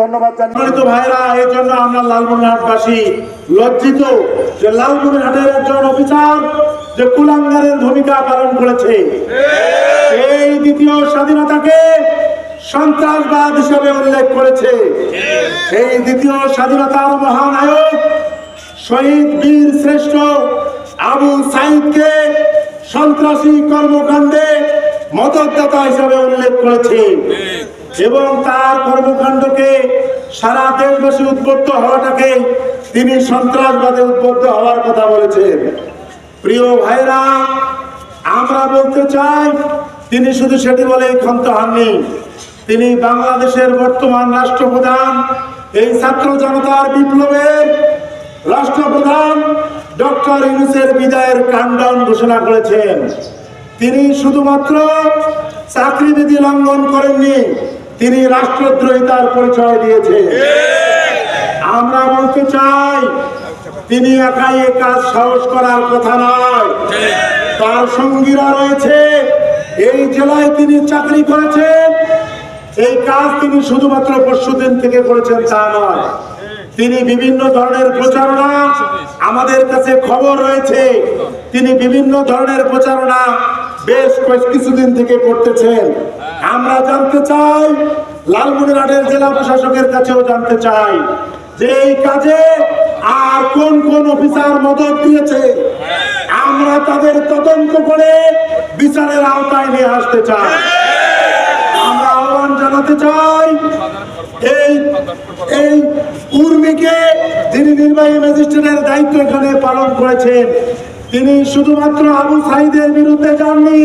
ধন্যবাদ দ্বিতীয় সন্ত্রাসবাদ হিসেবে উল্লেখ করেছে। এই দ্বিতীয় স্বাধীনতার মহানায়ক শহীদ বীর শ্রেষ্ঠ আবু সাইদকে সন্ত্রাসী কর্মকাণ্ডে মদতদাতা হিসাবে উল্লেখ করেছে। এবং তার কর্মকাণ্ডকে সারা দেশবাসী উদ্বুদ্ধ হওয়াটাকে তিনি সন্ত্রাসবাদে উদ্বুদ্ধ হওয়ার কথা বলেছেন। প্রিয় ভাইরা, আমরা বলতে চাই, তিনি শুধু সেটি বলে ক্ষান্ত হননি। তিনি বাংলাদেশের বর্তমান রাষ্ট্রপ্রধান, এই ছাত্র জনতার বিপ্লবের রাষ্ট্রপ্রধান ডক্টর ইউনুসের বিদায়ের কাণ্ডন ঘোষণা করেছেন। তিনি শুধুমাত্র চাকরিবিধি লঙ্ঘন করেননি তিনি রাষ্ট্রদ্রোহিতার পরিচয় দিয়েছেন আমরা বলতে চাই, তিনি একাই এ কাজ সাহস করার কথা নয়। তার সঙ্গীরা রয়েছে, এই জেলায় তিনি চাকরি করেছেন। এই কাজ তিনি শুধুমাত্র পরশুদিন থেকে করেছেন তা নয়। তিনি বিভিন্ন ধরনের প্রচারণা আমাদের কাছে খবর রয়েছে। তিনি বিভিন্ন ধরনের প্রচারণা বেশ কয়েক কিছুদিন থেকে করতেছেন। আমরা জানতে চাই, লালমনিরহাটের জেলা প্রশাসকের কাছেও জানতে চাই যে এই কাজে আর কোন কোন অফিসার মদত দিয়েছে। আমরা তাদের তদন্ত করে বিচারের আওতায় নিয়ে আসতে চাই। আমরা আহ্বান জানাতে চাই, এই এই উর্মিকে যিনি নির্বাহী ম্যাজিস্ট্রেটের দায়িত্ব এখানে পালন করেছেন তিনি শুধুমাত্র আবু সাইদের বিরুদ্ধে যাননি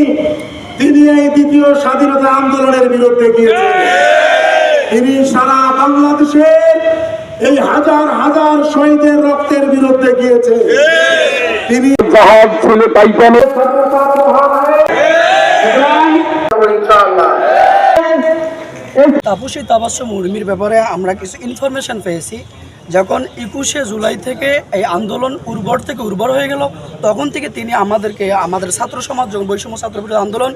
তিনি এই দ্বিতীয় স্বাধীনতা আন্দোলনের বিরুদ্ধে গিয়েছেন। তিনি সারা বাংলাদেশের এই হাজার হাজার শহীদের রক্তের বিরুদ্ধে গিয়েছে তিনি জাহাজ ছেলে পাইপানো তাপসী তাবাসম উর্মির ব্যাপারে আমরা কিছু ইনফরমেশন পেয়েছি। যখন একুশে জুলাই থেকে এই আন্দোলন উর্বর থেকে উর্বর হয়ে গেল, তখন থেকে তিনি আমাদেরকে, আমাদের ছাত্র সমাজ যখন বৈষম্য ছাত্র বিরোধী আন্দোলন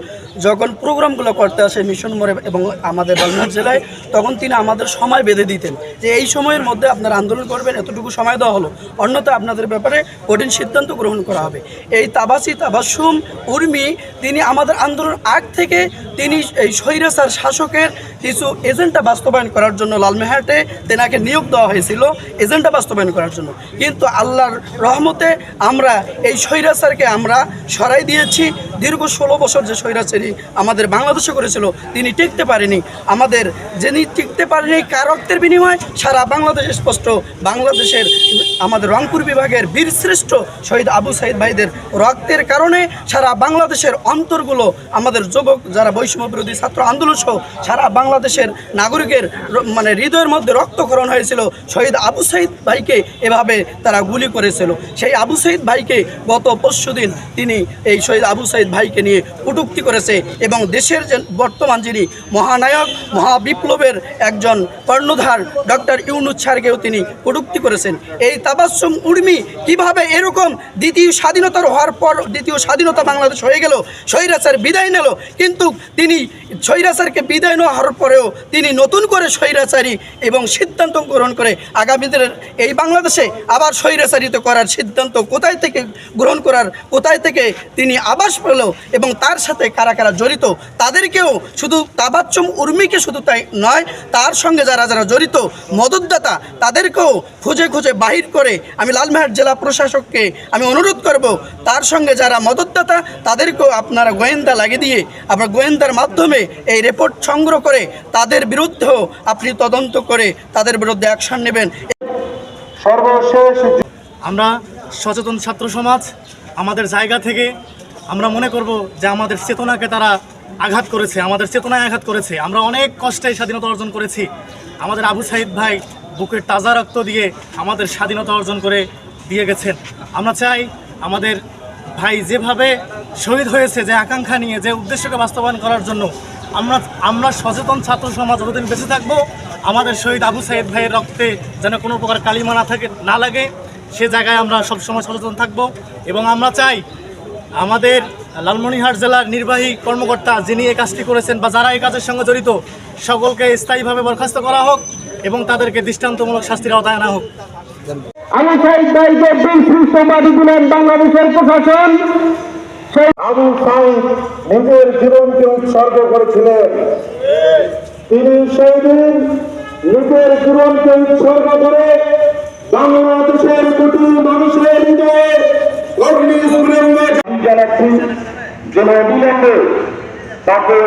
যখন প্রোগ্রামগুলো করতে আসে মিশন মোড়ে এবং আমাদের বালনাথ জেলায়, তখন তিনি আমাদের সময় বেঁধে দিতেন যে এই সময়ের মধ্যে আপনারা আন্দোলন করবেন, এতটুকু সময় দেওয়া হলো। অন্যথা আপনাদের ব্যাপারে কঠিন সিদ্ধান্ত গ্রহণ করা হবে। এই তাবাসি তাবাসুম উর্মি, তিনি আমাদের আন্দোলন আগ থেকে তিনি এই স্বৈরাচার শাসকের কিছু এজেন্ডা বাস্তবায়ন করার জন্য লালমেহাটে তেনাকে নিয়োগ দেওয়া হয়েছিল। এজেন্ডা বাস্তবায়ন করার জন্য। কিন্তু আল্লাহর রহমতে আমরা এই স্বৈরাচারকে আমরা সরাই দিয়েছি। দীর্ঘ ষোলো বছর যে স্বৈরাচারী আমাদের বাংলাদেশে করেছিল, তিনি টিকতে পারেনি। আমাদের যিনি টিকতে পারেনি কার রক্তের বিনিময়, সারা বাংলাদেশ স্পষ্ট। বাংলাদেশের আমাদের রংপুর বিভাগের বীরশ্রেষ্ঠ শহীদ আবু সাইদ ভাইদের রক্তের কারণে সারা বাংলাদেশের অন্তরগুলো আমাদের যুবক, যারা বৈষম্য বিরোধী ছাত্র আন্দোলন সহ সারা বাংলাদেশের নাগরিকের মানে হৃদয়ের মধ্যে রক্তক্ষরণ হয়েছিল শহীদ আবু সাইদ ভাইকে এভাবে তারা গুলি করেছিল। সেই আবু সাইদ ভাইকে গত পরশুদিন তিনি এই শহীদ আবু সাইদ ভাইকে নিয়ে কটূক্তি করেছে এবং দেশের যে বর্তমান যিনি মহানায়ক, মহাবিপ্লবের একজন কর্ণধার ডক্টর ইউনুস স্যারকেও তিনি কটূক্তি করেছেন। এই তাবাসুম উর্মি কীভাবে এরকম দ্বিতীয় স্বাধীনতার হওয়ার পর দ্বিতীয় স্বাধীনতা বাংলাদেশ হয়ে গেল স্বৈরাচার বিদায় নিল, কিন্তু তিনি স্বৈরাচারকে বিদায় নেওয়া হওয়ার পরেও তিনি নতুন করে স্বৈরাচারী এবং সিদ্ধান্ত গ্রহণ করে আগামী দিনের এই বাংলাদেশে আবার স্বৈরাচারিত করার সিদ্ধান্ত কোথায় থেকে গ্রহণ করার, কোথায় থেকে তিনি আবাস পেল এবং তার সাথে কারা কারা জড়িত, তাদেরকেও শুধু তাবাচ্চম উর্মিকে শুধু তাই নয়, তার সঙ্গে যারা যারা জড়িত, মদতদাতা, তাদেরকেও খুঁজে খুঁজে বাহির করে আমি লালমেহাট জেলা প্রশাসককে আমি অনুরোধ করব, তার সঙ্গে যারা মদতদাতা, তাদেরকেও আপনারা গোয়েন্দা লাগিয়ে দিয়ে, আপনার গোয়েন্দার মাধ্যমে এই রিপোর্ট সংগ্রহ করে তাদের বিরুদ্ধেও আপনি তদন্ত করে তাদের বিরুদ্ধে অ্যাকশন নেবেন। আমরা সচেতন ছাত্র সমাজ, আমাদের জায়গা থেকে আমরা মনে করব যে আমাদের চেতনাকে তারা আঘাত করেছে, আমাদের চেতনায় আঘাত করেছে। আমরা অনেক কষ্টে স্বাধীনতা অর্জন করেছি। আমাদের আবু সাহিদ ভাই বুকের তাজা রক্ত দিয়ে আমাদের স্বাধীনতা অর্জন করে দিয়ে গেছেন। আমরা চাই আমাদের ভাই যেভাবে শহীদ হয়েছে, যে আকাঙ্ক্ষা নিয়ে, যে উদ্দেশ্যকে বাস্তবায়ন করার জন্য আমরা আমরা সচেতন ছাত্র সমাজ যতদিন বেঁচে থাকব আমাদের শহীদ আবু সাইদ ভাইয়ের রক্তে যেন কোনো প্রকার কালিমা না থাকে না লাগে সে জায়গায় আমরা সবসময় সচেতন থাকব। এবং আমরা চাই আমাদের লালমনিরহাট জেলার নির্বাহী কর্মকর্তা যিনি এই কাজটি করেছেন বা যারা এই কাজের সঙ্গে জড়িত সকলকে স্থায়ীভাবে বরখাস্ত করা হোক এবং তাদেরকে দৃষ্টান্তমূলক শাস্তির আওতায় আনা হোক। আবু সাইদ ভাইকে দিলেন বাংলাদেশের প্রশাসন আবু সাইদ নিজের জীবনকে উৎসর্গ করেছিলেন। তিনি সেই দিন নিজের জীবনকে উৎসর্গ করে বাংলাদেশের কোটি মানুষের হৃদয়ে জানাচ্ছি। তাকে